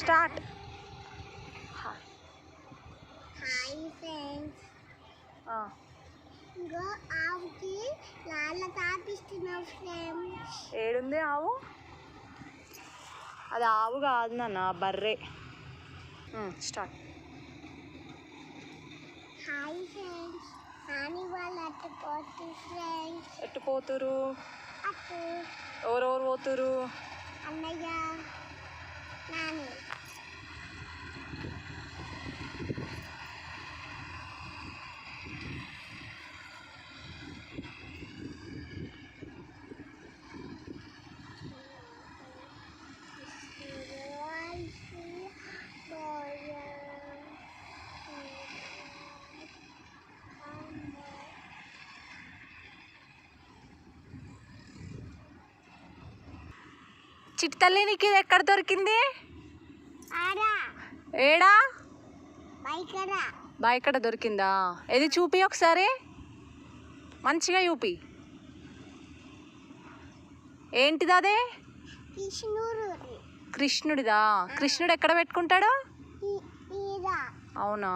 Start. Hi friends ఇంకో ఆవుకి Lala తాపిస్తున్నావు friends ఏడుంది ఆవు? అది ఆవు కాదు నాన్న బర్రె. స్టార్ట్. హాయ్ ఫ్రెండ్స్ నాని వాళ్ళు అట్టు పోతు ఫ్రెండ్స్ ఎట్టు పోతురు? అట్టు ఎవరెవరు పోతురు? అన్నయ్య. చిట్టి తల్లి నీకు ఇది ఎక్కడ దొరికింది ఏడా? బైకరా బా ఇక్కడ దొరికిందా? ఇది చూపి ఒకసారి. మంచిగా చూపి. ఏంటిది అదే? కృష్ణుడిదా? కృష్ణుడు ఎక్కడ పెట్టుకుంటాడు? అవునా?